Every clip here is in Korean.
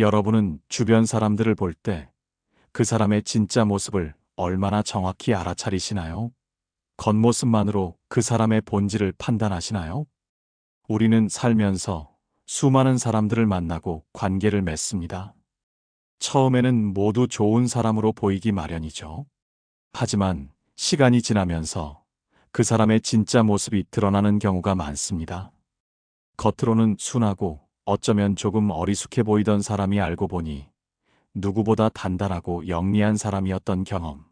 여러분은 주변 사람들을 볼 때 그 사람의 진짜 모습을 얼마나 정확히 알아차리시나요? 겉모습만으로 그 사람의 본질을 판단하시나요? 우리는 살면서 수많은 사람들을 만나고 관계를 맺습니다. 처음에는 모두 좋은 사람으로 보이기 마련이죠. 하지만 시간이 지나면서 그 사람의 진짜 모습이 드러나는 경우가 많습니다. 겉으로는 순하고 어쩌면 조금 어리숙해 보이던 사람이 알고 보니 누구보다 단단하고 영리한 사람이었던 경험.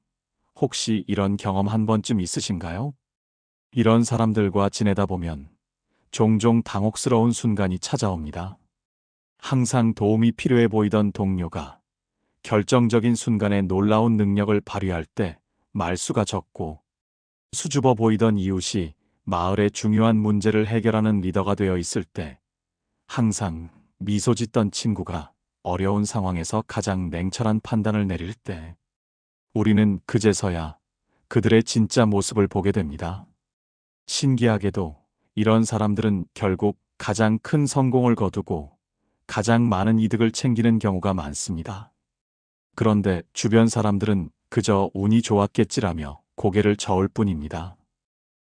혹시 이런 경험 한 번쯤 있으신가요? 이런 사람들과 지내다 보면 종종 당혹스러운 순간이 찾아옵니다. 항상 도움이 필요해 보이던 동료가 결정적인 순간에 놀라운 능력을 발휘할 때 말수가 적고 수줍어 보이던 이웃이 마을의 중요한 문제를 해결하는 리더가 되어 있을 때 항상 미소 짓던 친구가 어려운 상황에서 가장 냉철한 판단을 내릴 때 우리는 그제서야 그들의 진짜 모습을 보게 됩니다. 신기하게도 이런 사람들은 결국 가장 큰 성공을 거두고 가장 많은 이득을 챙기는 경우가 많습니다. 그런데 주변 사람들은 그저 운이 좋았겠지라며 고개를 저을 뿐입니다.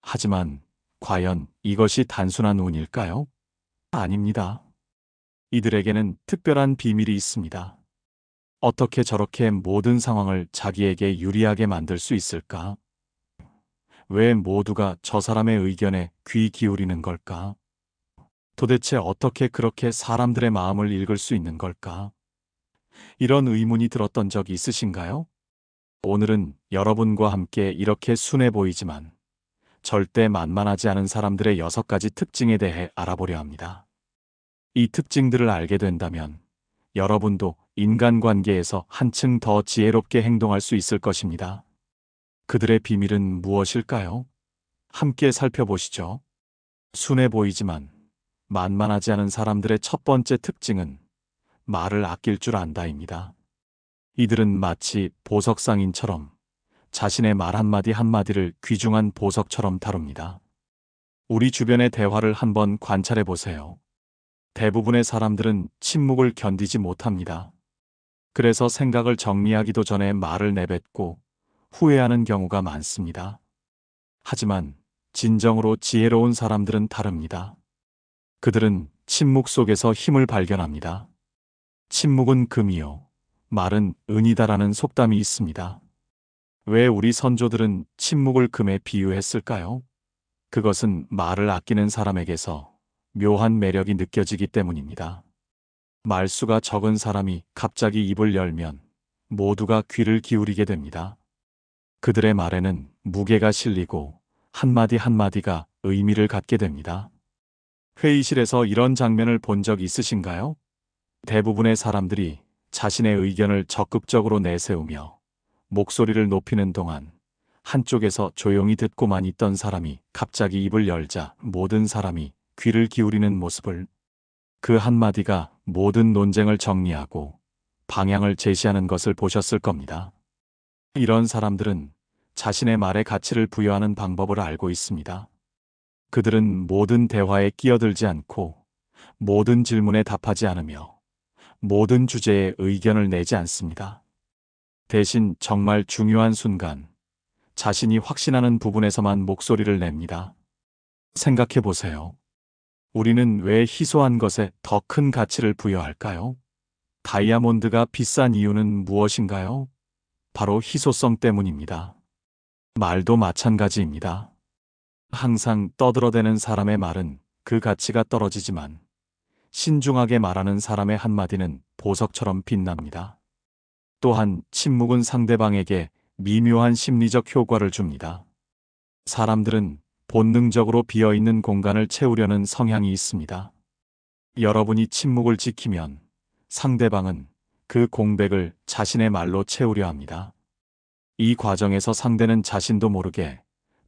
하지만 과연 이것이 단순한 운일까요? 아닙니다. 이들에게는 특별한 비밀이 있습니다. 어떻게 저렇게 모든 상황을 자기에게 유리하게 만들 수 있을까? 왜 모두가 저 사람의 의견에 귀 기울이는 걸까? 도대체 어떻게 그렇게 사람들의 마음을 읽을 수 있는 걸까? 이런 의문이 들었던 적 있으신가요? 오늘은 여러분과 함께 이렇게 순해 보이지만 절대 만만하지 않은 사람들의 여섯 가지 특징에 대해 알아보려 합니다. 이 특징들을 알게 된다면 여러분도 인간관계에서 한층 더 지혜롭게 행동할 수 있을 것입니다. 그들의 비밀은 무엇일까요? 함께 살펴보시죠. 순해 보이지만 만만하지 않은 사람들의 첫 번째 특징은 말을 아낄 줄 안다입니다. 이들은 마치 보석상인처럼 자신의 말 한마디 한마디를 귀중한 보석처럼 다룹니다. 우리 주변의 대화를 한번 관찰해 보세요. 대부분의 사람들은 침묵을 견디지 못합니다. 그래서 생각을 정리하기도 전에 말을 내뱉고 후회하는 경우가 많습니다. 하지만 진정으로 지혜로운 사람들은 다릅니다. 그들은 침묵 속에서 힘을 발견합니다. 침묵은 금이요. 말은 은이다라는 속담이 있습니다. 왜 우리 선조들은 침묵을 금에 비유했을까요? 그것은 말을 아끼는 사람에게서 묘한 매력이 느껴지기 때문입니다. 말수가 적은 사람이 갑자기 입을 열면 모두가 귀를 기울이게 됩니다. 그들의 말에는 무게가 실리고 한마디 한마디가 의미를 갖게 됩니다. 회의실에서 이런 장면을 본 적 있으신가요? 대부분의 사람들이 자신의 의견을 적극적으로 내세우며 목소리를 높이는 동안 한쪽에서 조용히 듣고만 있던 사람이 갑자기 입을 열자 모든 사람이 귀를 기울이는 모습을 그 한마디가 모든 논쟁을 정리하고 방향을 제시하는 것을 보셨을 겁니다. 이런 사람들은 자신의 말의 가치를 부여하는 방법을 알고 있습니다. 그들은 모든 대화에 끼어들지 않고 모든 질문에 답하지 않으며 모든 주제에 의견을 내지 않습니다. 대신 정말 중요한 순간, 자신이 확신하는 부분에서만 목소리를 냅니다. 생각해 보세요. 우리는 왜 희소한 것에 더 큰 가치를 부여할까요? 다이아몬드가 비싼 이유는 무엇인가요? 바로 희소성 때문입니다. 말도 마찬가지입니다. 항상 떠들어대는 사람의 말은 그 가치가 떨어지지만 신중하게 말하는 사람의 한마디는 보석처럼 빛납니다. 또한 침묵은 상대방에게 미묘한 심리적 효과를 줍니다. 사람들은 본능적으로 비어있는 공간을 채우려는 성향이 있습니다. 여러분이 침묵을 지키면 상대방은 그 공백을 자신의 말로 채우려 합니다. 이 과정에서 상대는 자신도 모르게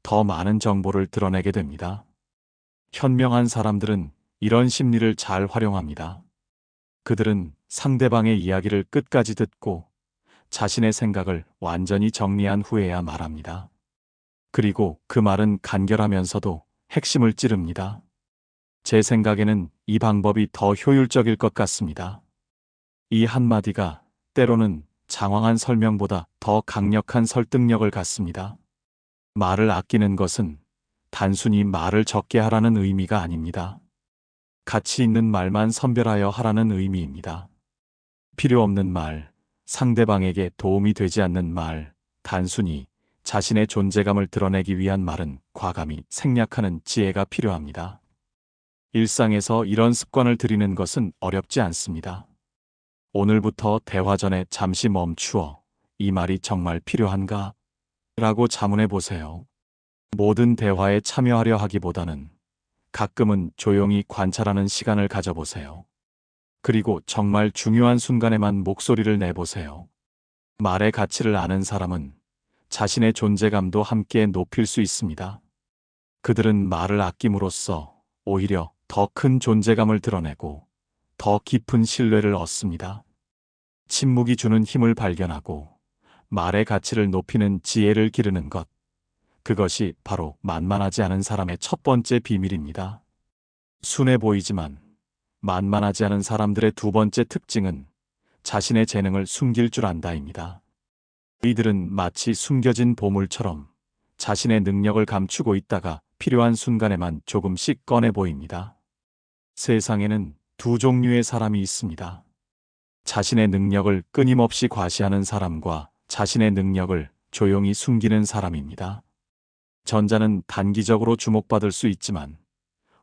더 많은 정보를 드러내게 됩니다. 현명한 사람들은 이런 심리를 잘 활용합니다. 그들은 상대방의 이야기를 끝까지 듣고 자신의 생각을 완전히 정리한 후에야 말합니다. 그리고 그 말은 간결하면서도 핵심을 찌릅니다. 제 생각에는 이 방법이 더 효율적일 것 같습니다. 이 한마디가 때로는 장황한 설명보다 더 강력한 설득력을 갖습니다. 말을 아끼는 것은 단순히 말을 적게 하라는 의미가 아닙니다. 가치 있는 말만 선별하여 하라는 의미입니다. 필요 없는 말, 상대방에게 도움이 되지 않는 말, 단순히 자신의 존재감을 드러내기 위한 말은 과감히 생략하는 지혜가 필요합니다. 일상에서 이런 습관을 들이는 것은 어렵지 않습니다. 오늘부터 대화 전에 잠시 멈추어 이 말이 정말 필요한가? 라고 자문해 보세요. 모든 대화에 참여하려 하기보다는 가끔은 조용히 관찰하는 시간을 가져보세요. 그리고 정말 중요한 순간에만 목소리를 내보세요. 말의 가치를 아는 사람은 자신의 존재감도 함께 높일 수 있습니다. 그들은 말을 아낌으로써 오히려 더 큰 존재감을 드러내고 더 깊은 신뢰를 얻습니다. 침묵이 주는 힘을 발견하고 말의 가치를 높이는 지혜를 기르는 것. 그것이 바로 만만하지 않은 사람의 첫 번째 비밀입니다. 순해 보이지만 만만하지 않은 사람들의 두 번째 특징은 자신의 재능을 숨길 줄 안다입니다. 이들은 마치 숨겨진 보물처럼 자신의 능력을 감추고 있다가 필요한 순간에만 조금씩 꺼내 보입니다. 세상에는 두 종류의 사람이 있습니다. 자신의 능력을 끊임없이 과시하는 사람과 자신의 능력을 조용히 숨기는 사람입니다. 전자는 단기적으로 주목받을 수 있지만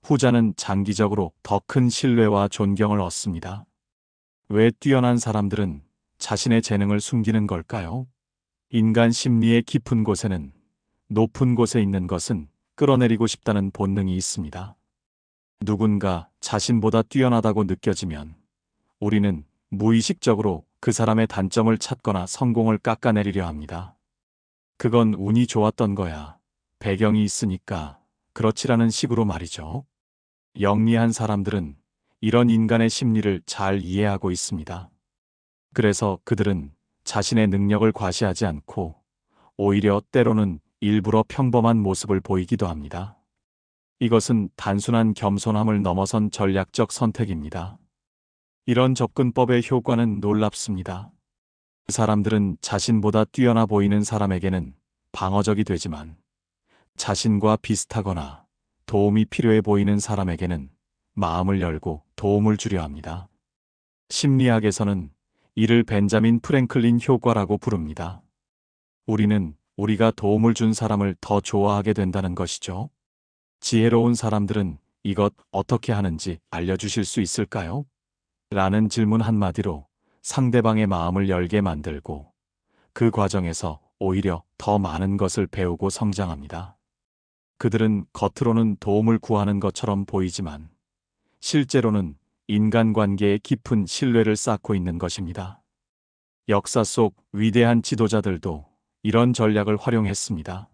후자는 장기적으로 더 큰 신뢰와 존경을 얻습니다. 왜 뛰어난 사람들은 자신의 재능을 숨기는 걸까요? 인간 심리의 깊은 곳에는 높은 곳에 있는 것은 끌어내리고 싶다는 본능이 있습니다. 누군가 자신보다 뛰어나다고 느껴지면 우리는 무의식적으로 그 사람의 단점을 찾거나 성공을 깎아내리려 합니다. 그건 운이 좋았던 거야. 배경이 있으니까 그렇지라는 식으로 말이죠. 영리한 사람들은 이런 인간의 심리를 잘 이해하고 있습니다. 그래서 그들은 자신의 능력을 과시하지 않고 오히려 때로는 일부러 평범한 모습을 보이기도 합니다. 이것은 단순한 겸손함을 넘어선 전략적 선택입니다. 이런 접근법의 효과는 놀랍습니다. 사람들은 자신보다 뛰어나 보이는 사람에게는 방어적이 되지만 자신과 비슷하거나 도움이 필요해 보이는 사람에게는 마음을 열고 도움을 주려 합니다. 심리학에서는 이를 벤자민 프랭클린 효과라고 부릅니다. 우리는 우리가 도움을 준 사람을 더 좋아하게 된다는 것이죠. 지혜로운 사람들은 이것 어떻게 하는지 알려주실 수 있을까요? 라는 질문 한마디로 상대방의 마음을 열게 만들고 그 과정에서 오히려 더 많은 것을 배우고 성장합니다. 그들은 겉으로는 도움을 구하는 것처럼 보이지만 실제로는 인간관계에 깊은 신뢰를 쌓고 있는 것입니다. 역사 속 위대한 지도자들도 이런 전략을 활용했습니다.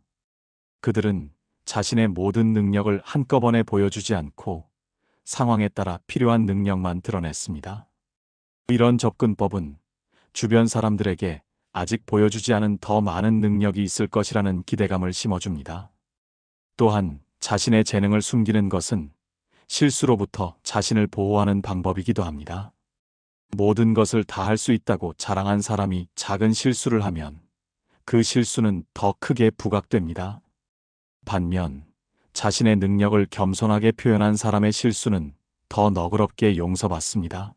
그들은 자신의 모든 능력을 한꺼번에 보여주지 않고 상황에 따라 필요한 능력만 드러냈습니다. 이런 접근법은 주변 사람들에게 아직 보여주지 않은 더 많은 능력이 있을 것이라는 기대감을 심어줍니다. 또한 자신의 재능을 숨기는 것은 실수로부터 자신을 보호하는 방법이기도 합니다. 모든 것을 다 할 수 있다고 자랑한 사람이 작은 실수를 하면 그 실수는 더 크게 부각됩니다. 반면 자신의 능력을 겸손하게 표현한 사람의 실수는 더 너그럽게 용서받습니다.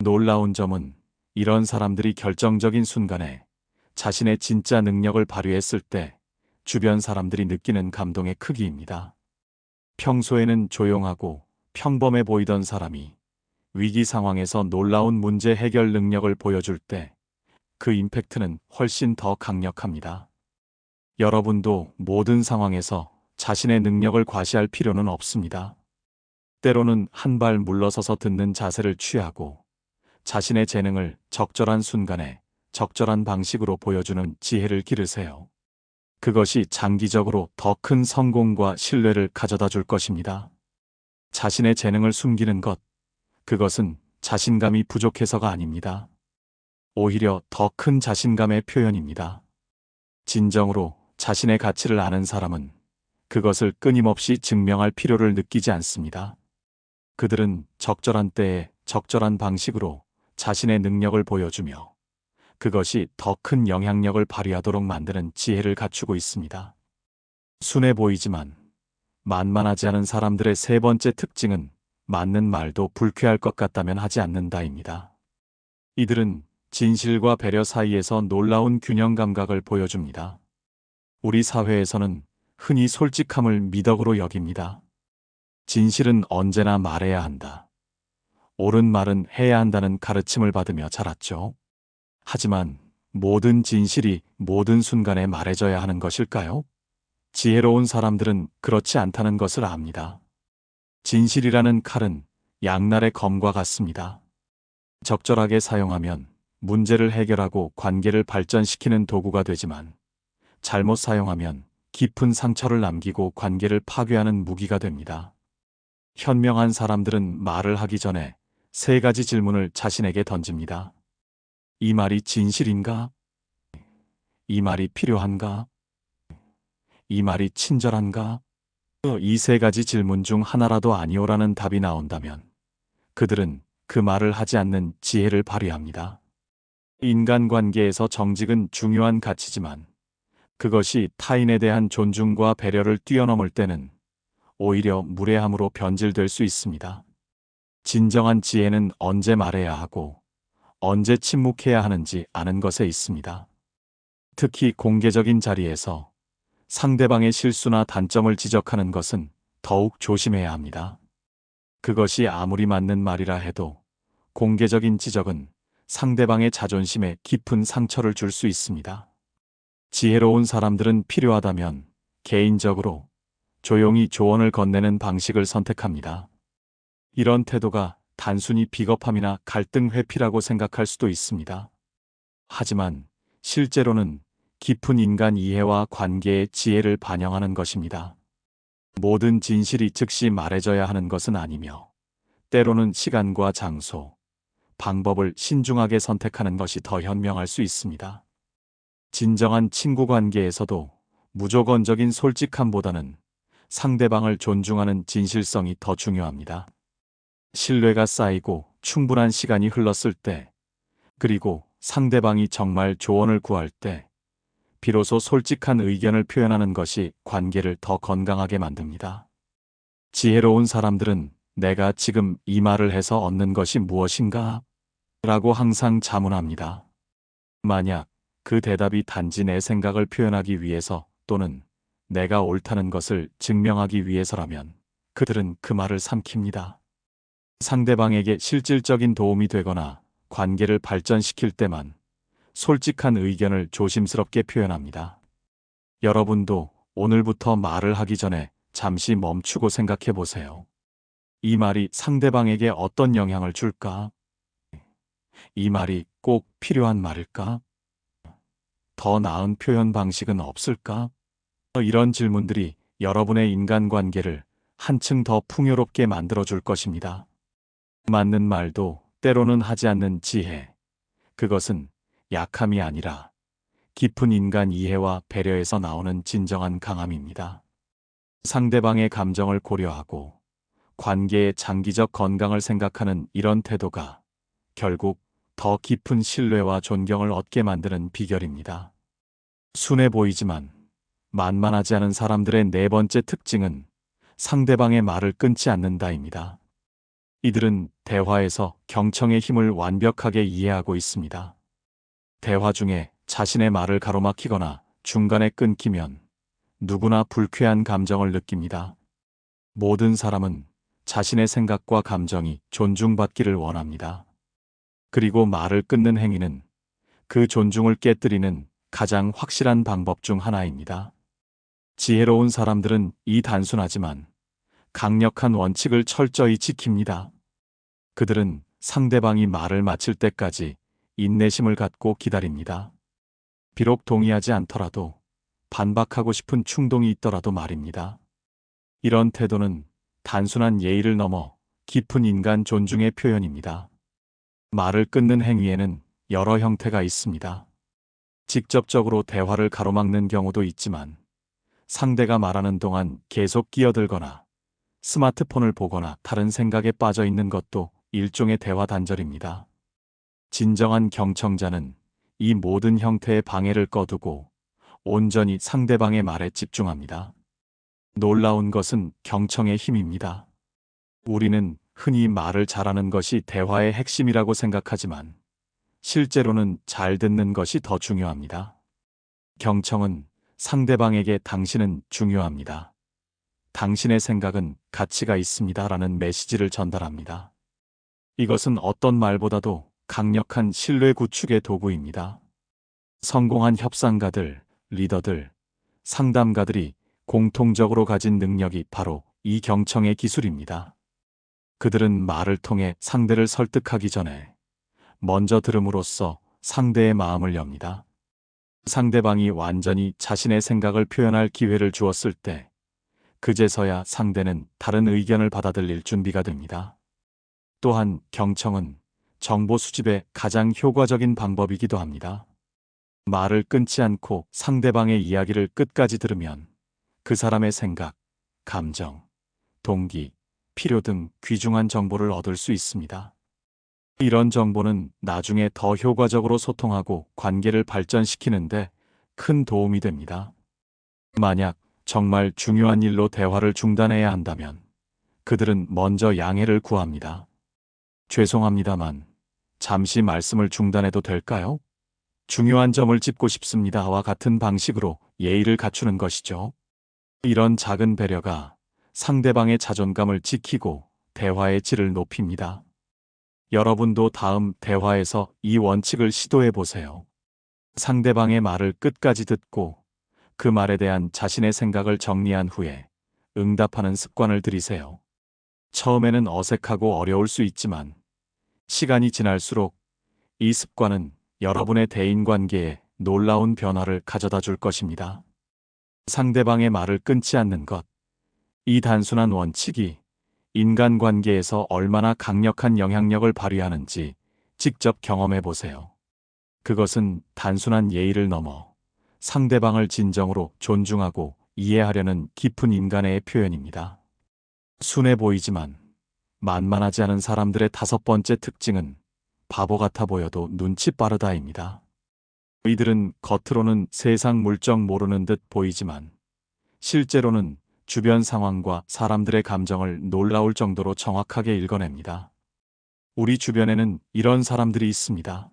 놀라운 점은 이런 사람들이 결정적인 순간에 자신의 진짜 능력을 발휘했을 때 주변 사람들이 느끼는 감동의 크기입니다. 평소에는 조용하고 평범해 보이던 사람이 위기 상황에서 놀라운 문제 해결 능력을 보여줄 때 그 임팩트는 훨씬 더 강력합니다. 여러분도 모든 상황에서 자신의 능력을 과시할 필요는 없습니다. 때로는 한 발 물러서서 듣는 자세를 취하고 자신의 재능을 적절한 순간에 적절한 방식으로 보여주는 지혜를 기르세요. 그것이 장기적으로 더 큰 성공과 신뢰를 가져다 줄 것입니다. 자신의 재능을 숨기는 것, 그것은 자신감이 부족해서가 아닙니다. 오히려 더 큰 자신감의 표현입니다. 진정으로 자신의 가치를 아는 사람은 그것을 끊임없이 증명할 필요를 느끼지 않습니다. 그들은 적절한 때에 적절한 방식으로 자신의 능력을 보여주며 그것이 더 큰 영향력을 발휘하도록 만드는 지혜를 갖추고 있습니다. 순해 보이지만 만만하지 않은 사람들의 세 번째 특징은 맞는 말도 불쾌할 것 같다면 하지 않는다입니다. 이들은 진실과 배려 사이에서 놀라운 균형 감각을 보여줍니다. 우리 사회에서는 흔히 솔직함을 미덕으로 여깁니다. 진실은 언제나 말해야 한다. 옳은 말은 해야 한다는 가르침을 받으며 자랐죠. 하지만 모든 진실이 모든 순간에 말해져야 하는 것일까요? 지혜로운 사람들은 그렇지 않다는 것을 압니다. 진실이라는 칼은 양날의 검과 같습니다. 적절하게 사용하면 문제를 해결하고 관계를 발전시키는 도구가 되지만 잘못 사용하면 깊은 상처를 남기고 관계를 파괴하는 무기가 됩니다. 현명한 사람들은 말을 하기 전에 세 가지 질문을 자신에게 던집니다. 이 말이 진실인가? 이 말이 필요한가? 이 말이 친절한가? 이 세 가지 질문 중 하나라도 아니오라는 답이 나온다면 그들은 그 말을 하지 않는 지혜를 발휘합니다. 인간관계에서 정직은 중요한 가치지만 그것이 타인에 대한 존중과 배려를 뛰어넘을 때는 오히려 무례함으로 변질될 수 있습니다. 진정한 지혜는 언제 말해야 하고 언제 침묵해야 하는지 아는 것에 있습니다. 특히 공개적인 자리에서 상대방의 실수나 단점을 지적하는 것은 더욱 조심해야 합니다. 그것이 아무리 맞는 말이라 해도 공개적인 지적은 상대방의 자존심에 깊은 상처를 줄 수 있습니다. 지혜로운 사람들은 필요하다면 개인적으로 조용히 조언을 건네는 방식을 선택합니다. 이런 태도가 단순히 비겁함이나 갈등 회피라고 생각할 수도 있습니다. 하지만 실제로는 깊은 인간 이해와 관계의 지혜를 반영하는 것입니다. 모든 진실이 즉시 말해져야 하는 것은 아니며 때로는 시간과 장소, 방법을 신중하게 선택하는 것이 더 현명할 수 있습니다. 진정한 친구 관계에서도 무조건적인 솔직함보다는 상대방을 존중하는 진실성이 더 중요합니다. 신뢰가 쌓이고 충분한 시간이 흘렀을 때, 그리고 상대방이 정말 조언을 구할 때, 비로소 솔직한 의견을 표현하는 것이 관계를 더 건강하게 만듭니다. 지혜로운 사람들은 내가 지금 이 말을 해서 얻는 것이 무엇인가? 라고 항상 자문합니다. 만약 그 대답이 단지 내 생각을 표현하기 위해서 또는 내가 옳다는 것을 증명하기 위해서라면 그들은 그 말을 삼킵니다. 상대방에게 실질적인 도움이 되거나 관계를 발전시킬 때만 솔직한 의견을 조심스럽게 표현합니다. 여러분도 오늘부터 말을 하기 전에 잠시 멈추고 생각해 보세요. 이 말이 상대방에게 어떤 영향을 줄까? 이 말이 꼭 필요한 말일까? 더 나은 표현 방식은 없을까? 이런 질문들이 여러분의 인간관계를 한층 더 풍요롭게 만들어 줄 것입니다. 맞는 말도 때로는 하지 않는 지혜. 그것은 약함이 아니라 깊은 인간 이해와 배려에서 나오는 진정한 강함입니다. 상대방의 감정을 고려하고 관계의 장기적 건강을 생각하는 이런 태도가 결국 더 깊은 신뢰와 존경을 얻게 만드는 비결입니다. 순해 보이지만 만만하지 않은 사람들의 네 번째 특징은 상대방의 말을 끊지 않는다입니다. 이들은 대화에서 경청의 힘을 완벽하게 이해하고 있습니다. 대화 중에 자신의 말을 가로막히거나 중간에 끊기면 누구나 불쾌한 감정을 느낍니다. 모든 사람은 자신의 생각과 감정이 존중받기를 원합니다. 그리고 말을 끊는 행위는 그 존중을 깨뜨리는 가장 확실한 방법 중 하나입니다. 지혜로운 사람들은 이 단순하지만 강력한 원칙을 철저히 지킵니다. 그들은 상대방이 말을 마칠 때까지 인내심을 갖고 기다립니다. 비록 동의하지 않더라도 반박하고 싶은 충동이 있더라도 말입니다. 이런 태도는 단순한 예의를 넘어 깊은 인간 존중의 표현입니다. 말을 끊는 행위에는 여러 형태가 있습니다. 직접적으로 대화를 가로막는 경우도 있지만 상대가 말하는 동안 계속 끼어들거나 스마트폰을 보거나 다른 생각에 빠져 있는 것도 일종의 대화 단절입니다. 진정한 경청자는 이 모든 형태의 방해를 꺼두고 온전히 상대방의 말에 집중합니다. 놀라운 것은 경청의 힘입니다. 우리는 흔히 말을 잘하는 것이 대화의 핵심이라고 생각하지만 실제로는 잘 듣는 것이 더 중요합니다. 경청은 상대방에게 당신은 중요합니다. 당신의 생각은 가치가 있습니다. 라는 메시지를 전달합니다. 이것은 어떤 말보다도 강력한 신뢰 구축의 도구입니다. 성공한 협상가들, 리더들, 상담가들이 공통적으로 가진 능력이 바로 이 경청의 기술입니다. 그들은 말을 통해 상대를 설득하기 전에 먼저 들음으로써 상대의 마음을 엽니다. 상대방이 완전히 자신의 생각을 표현할 기회를 주었을 때 그제서야 상대는 다른 의견을 받아들일 준비가 됩니다. 또한 경청은 정보 수집의 가장 효과적인 방법이기도 합니다. 말을 끊지 않고 상대방의 이야기를 끝까지 들으면 그 사람의 생각, 감정, 동기, 필요 등 귀중한 정보를 얻을 수 있습니다. 이런 정보는 나중에 더 효과적으로 소통하고 관계를 발전시키는데 큰 도움이 됩니다. 만약 정말 중요한 일로 대화를 중단해야 한다면 그들은 먼저 양해를 구합니다. 죄송합니다만 잠시 말씀을 중단해도 될까요? 중요한 점을 짚고 싶습니다와 같은 방식으로 예의를 갖추는 것이죠. 이런 작은 배려가 상대방의 자존감을 지키고 대화의 질을 높입니다. 여러분도 다음 대화에서 이 원칙을 시도해 보세요. 상대방의 말을 끝까지 듣고 그 말에 대한 자신의 생각을 정리한 후에 응답하는 습관을 들이세요. 처음에는 어색하고 어려울 수 있지만 시간이 지날수록 이 습관은 여러분의 대인 관계에 놀라운 변화를 가져다 줄 것입니다. 상대방의 말을 끊지 않는 것. 이 단순한 원칙이 인간 관계에서 얼마나 강력한 영향력을 발휘하는지 직접 경험해 보세요. 그것은 단순한 예의를 넘어 상대방을 진정으로 존중하고 이해하려는 깊은 인간의 표현입니다. 순해 보이지만 만만하지 않은 사람들의 다섯 번째 특징은 바보 같아 보여도 눈치 빠르다입니다. 이들은 겉으로는 세상 물정 모르는 듯 보이지만 실제로는 주변 상황과 사람들의 감정을 놀라울 정도로 정확하게 읽어냅니다. 우리 주변에는 이런 사람들이 있습니다.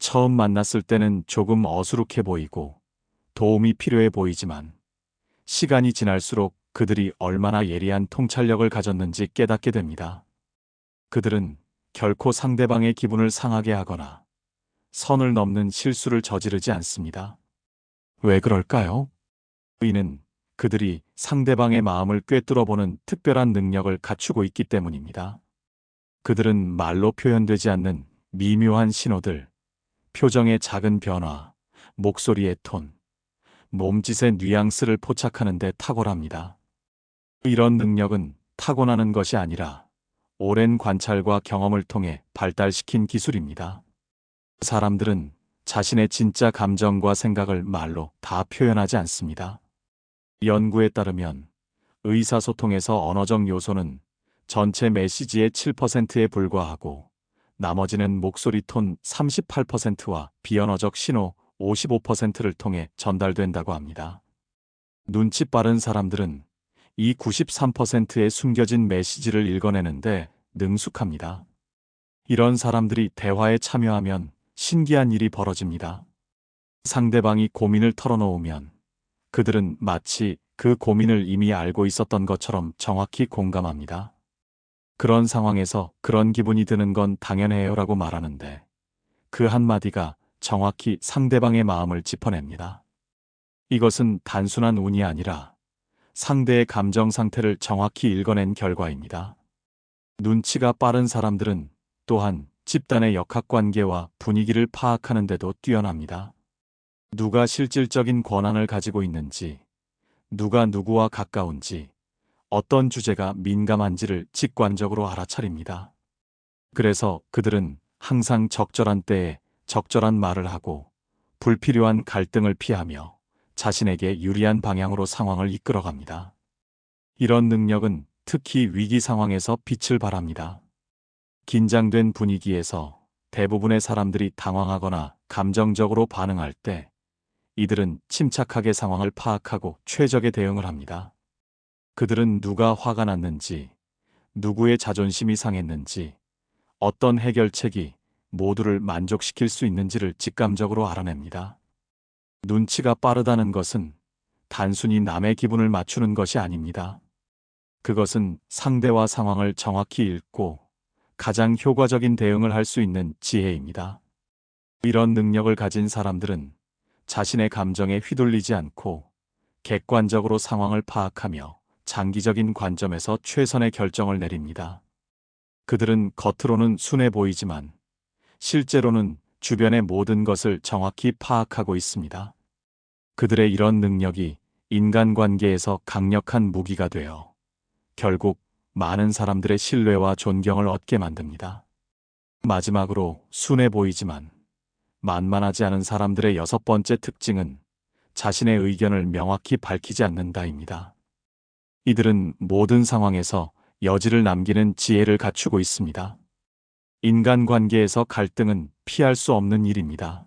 처음 만났을 때는 조금 어수룩해 보이고 도움이 필요해 보이지만 시간이 지날수록 그들이 얼마나 예리한 통찰력을 가졌는지 깨닫게 됩니다. 그들은 결코 상대방의 기분을 상하게 하거나 선을 넘는 실수를 저지르지 않습니다. 왜 그럴까요? 이는 그들이 상대방의 마음을 꿰뚫어 보는 특별한 능력을 갖추고 있기 때문입니다. 그들은 말로 표현되지 않는 미묘한 신호들, 표정의 작은 변화, 목소리의 톤, 몸짓의 뉘앙스를 포착하는 데 탁월합니다. 이런 능력은 타고나는 것이 아니라 오랜 관찰과 경험을 통해 발달시킨 기술입니다. 사람들은 자신의 진짜 감정과 생각을 말로 다 표현하지 않습니다. 연구에 따르면 의사소통에서 언어적 요소는 전체 메시지의 7%에 불과하고 나머지는 목소리 톤 38%와 비언어적 신호 55%를 통해 전달된다고 합니다. 눈치 빠른 사람들은 이 93%의 숨겨진 메시지를 읽어내는데 능숙합니다. 이런 사람들이 대화에 참여하면 신기한 일이 벌어집니다. 상대방이 고민을 털어놓으면 그들은 마치 그 고민을 이미 알고 있었던 것처럼 정확히 공감합니다. 그런 상황에서 그런 기분이 드는 건 당연해요 라고 말하는데 그 한마디가 정확히 상대방의 마음을 짚어냅니다. 이것은 단순한 운이 아니라 상대의 감정 상태를 정확히 읽어낸 결과입니다. 눈치가 빠른 사람들은 또한 집단의 역학관계와 분위기를 파악하는 데도 뛰어납니다. 누가 실질적인 권한을 가지고 있는지, 누가 누구와 가까운지, 어떤 주제가 민감한지를 직관적으로 알아차립니다. 그래서 그들은 항상 적절한 때에 적절한 말을 하고 불필요한 갈등을 피하며 자신에게 유리한 방향으로 상황을 이끌어갑니다. 이런 능력은 특히 위기 상황에서 빛을 발합니다. 긴장된 분위기에서 대부분의 사람들이 당황하거나 감정적으로 반응할 때 이들은 침착하게 상황을 파악하고 최적의 대응을 합니다. 그들은 누가 화가 났는지, 누구의 자존심이 상했는지, 어떤 해결책이 모두를 만족시킬 수 있는지를 직감적으로 알아냅니다. 눈치가 빠르다는 것은 단순히 남의 기분을 맞추는 것이 아닙니다. 그것은 상대와 상황을 정확히 읽고 가장 효과적인 대응을 할 수 있는 지혜입니다. 이런 능력을 가진 사람들은 자신의 감정에 휘둘리지 않고 객관적으로 상황을 파악하며 장기적인 관점에서 최선의 결정을 내립니다. 그들은 겉으로는 순해 보이지만 실제로는 주변의 모든 것을 정확히 파악하고 있습니다. 그들의 이런 능력이 인간관계에서 강력한 무기가 되어 결국 많은 사람들의 신뢰와 존경을 얻게 만듭니다. 마지막으로 순해 보이지만 만만하지 않은 사람들의 여섯 번째 특징은 자신의 의견을 명확히 밝히지 않는다입니다. 이들은 모든 상황에서 여지를 남기는 지혜를 갖추고 있습니다. 인간관계에서 갈등은 피할 수 없는 일입니다.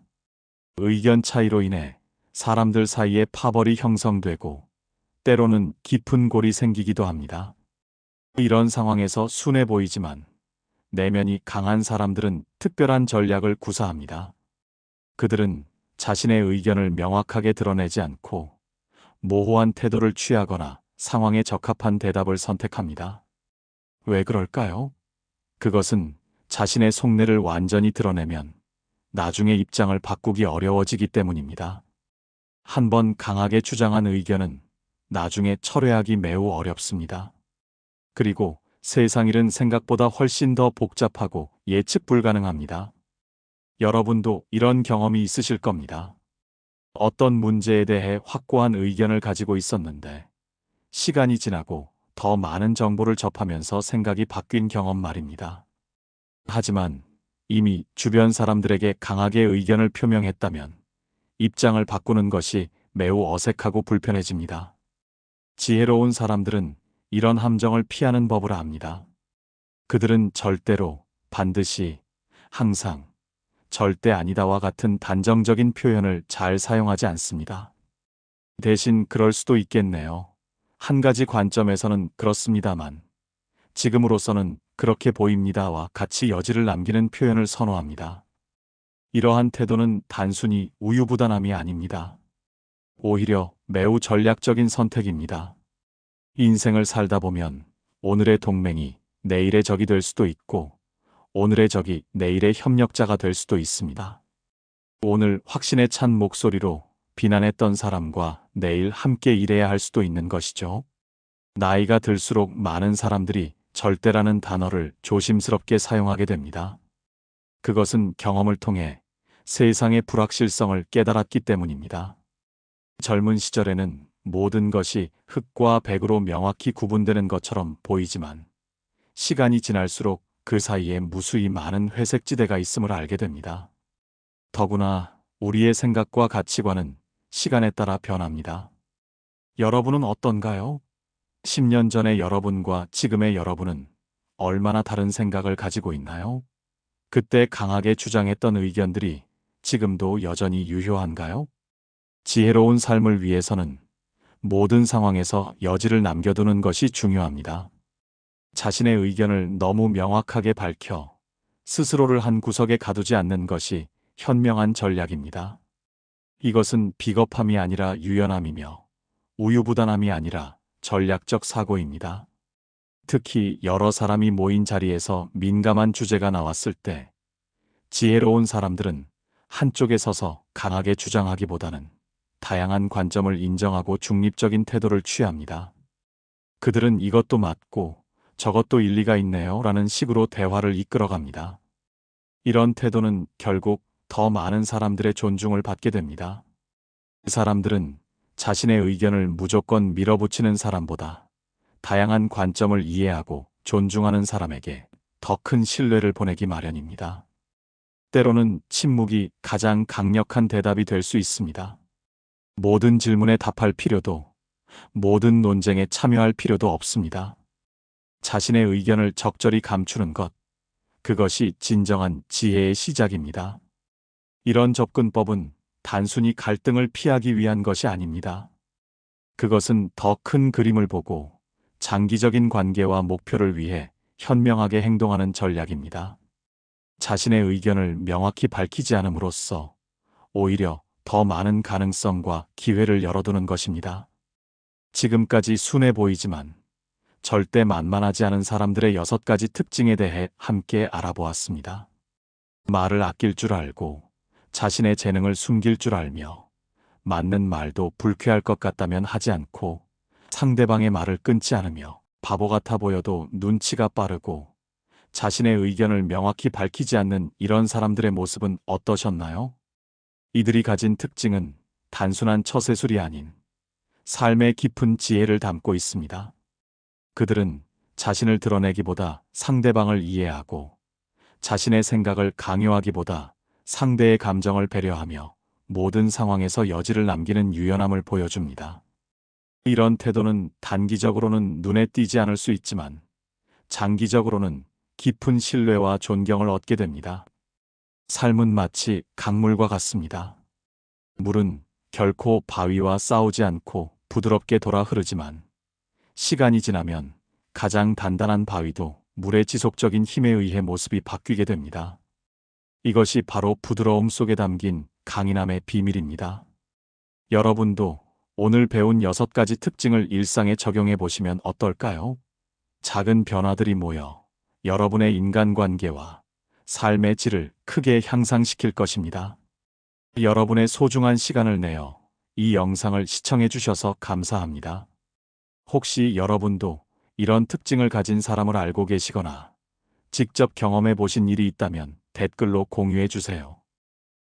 의견 차이로 인해 사람들 사이에 파벌이 형성되고 때로는 깊은 골이 생기기도 합니다. 이런 상황에서 순해 보이지만 내면이 강한 사람들은 특별한 전략을 구사합니다. 그들은 자신의 의견을 명확하게 드러내지 않고 모호한 태도를 취하거나 상황에 적합한 대답을 선택합니다. 왜 그럴까요? 그것은 자신의 속내를 완전히 드러내면 나중에 입장을 바꾸기 어려워지기 때문입니다. 한 번 강하게 주장한 의견은 나중에 철회하기 매우 어렵습니다. 그리고 세상 일은 생각보다 훨씬 더 복잡하고 예측 불가능합니다. 여러분도 이런 경험이 있으실 겁니다. 어떤 문제에 대해 확고한 의견을 가지고 있었는데 시간이 지나고 더 많은 정보를 접하면서 생각이 바뀐 경험 말입니다. 하지만 이미 주변 사람들에게 강하게 의견을 표명했다면 입장을 바꾸는 것이 매우 어색하고 불편해집니다. 지혜로운 사람들은 이런 함정을 피하는 법을 압니다. 그들은 절대로, 반드시, 항상, 절대 아니다와 같은 단정적인 표현을 잘 사용하지 않습니다. 대신 그럴 수도 있겠네요. 한 가지 관점에서는 그렇습니다만, 지금으로서는 그렇게 보입니다와 같이 여지를 남기는 표현을 선호합니다. 이러한 태도는 단순히 우유부단함이 아닙니다. 오히려 매우 전략적인 선택입니다. 인생을 살다 보면 오늘의 동맹이 내일의 적이 될 수도 있고 오늘의 적이 내일의 협력자가 될 수도 있습니다. 오늘 확신에 찬 목소리로 비난했던 사람과 내일 함께 일해야 할 수도 있는 것이죠. 나이가 들수록 많은 사람들이 절대라는 단어를 조심스럽게 사용하게 됩니다. 그것은 경험을 통해 세상의 불확실성을 깨달았기 때문입니다. 젊은 시절에는 모든 것이 흙과 백으로 명확히 구분되는 것처럼 보이지만 시간이 지날수록 그 사이에 무수히 많은 회색지대가 있음을 알게 됩니다. 더구나 우리의 생각과 가치관은 시간에 따라 변합니다. 여러분은 어떤가요? 10년 전의 여러분과 지금의 여러분은 얼마나 다른 생각을 가지고 있나요? 그때 강하게 주장했던 의견들이 지금도 여전히 유효한가요? 지혜로운 삶을 위해서는 모든 상황에서 여지를 남겨두는 것이 중요합니다. 자신의 의견을 너무 명확하게 밝혀 스스로를 한 구석에 가두지 않는 것이 현명한 전략입니다. 이것은 비겁함이 아니라 유연함이며 우유부단함이 아니라 전략적 사고입니다. 특히 여러 사람이 모인 자리에서 민감한 주제가 나왔을 때 지혜로운 사람들은 한쪽에 서서 강하게 주장하기보다는 다양한 관점을 인정하고 중립적인 태도를 취합니다. 그들은 이것도 맞고 저것도 일리가 있네요 라는 식으로 대화를 이끌어갑니다. 이런 태도는 결국 더 많은 사람들의 존중을 받게 됩니다. 그 사람들은 자신의 의견을 무조건 밀어붙이는 사람보다 다양한 관점을 이해하고 존중하는 사람에게 더 큰 신뢰를 보내기 마련입니다. 때로는 침묵이 가장 강력한 대답이 될 수 있습니다. 모든 질문에 답할 필요도, 모든 논쟁에 참여할 필요도 없습니다. 자신의 의견을 적절히 감추는 것, 그것이 진정한 지혜의 시작입니다. 이런 접근법은 단순히 갈등을 피하기 위한 것이 아닙니다. 그것은 더 큰 그림을 보고 장기적인 관계와 목표를 위해 현명하게 행동하는 전략입니다. 자신의 의견을 명확히 밝히지 않음으로써 오히려 더 많은 가능성과 기회를 열어두는 것입니다. 지금까지 순해 보이지만 절대 만만하지 않은 사람들의 여섯 가지 특징에 대해 함께 알아보았습니다. 말을 아낄 줄 알고 자신의 재능을 숨길 줄 알며 맞는 말도 불쾌할 것 같다면 하지 않고 상대방의 말을 끊지 않으며 바보 같아 보여도 눈치가 빠르고 자신의 의견을 명확히 밝히지 않는 이런 사람들의 모습은 어떠셨나요? 이들이 가진 특징은 단순한 처세술이 아닌 삶의 깊은 지혜를 담고 있습니다. 그들은 자신을 드러내기보다 상대방을 이해하고 자신의 생각을 강요하기보다 상대의 감정을 배려하며 모든 상황에서 여지를 남기는 유연함을 보여줍니다. 이런 태도는 단기적으로는 눈에 띄지 않을 수 있지만 장기적으로는 깊은 신뢰와 존경을 얻게 됩니다. 삶은 마치 강물과 같습니다. 물은 결코 바위와 싸우지 않고 부드럽게 돌아 흐르지만 시간이 지나면 가장 단단한 바위도 물의 지속적인 힘에 의해 모습이 바뀌게 됩니다. 이것이 바로 부드러움 속에 담긴 강인함의 비밀입니다. 여러분도 오늘 배운 여섯 가지 특징을 일상에 적용해 보시면 어떨까요? 작은 변화들이 모여 여러분의 인간관계와 삶의 질을 크게 향상시킬 것입니다. 여러분의 소중한 시간을 내어 이 영상을 시청해 주셔서 감사합니다. 혹시 여러분도 이런 특징을 가진 사람을 알고 계시거나 직접 경험해 보신 일이 있다면 댓글로 공유해 주세요.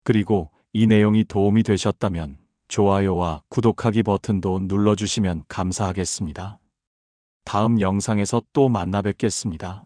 그리고 이 내용이 도움이 되셨다면 좋아요와 구독하기 버튼도 눌러주시면 감사하겠습니다. 다음 영상에서 또 만나 뵙겠습니다.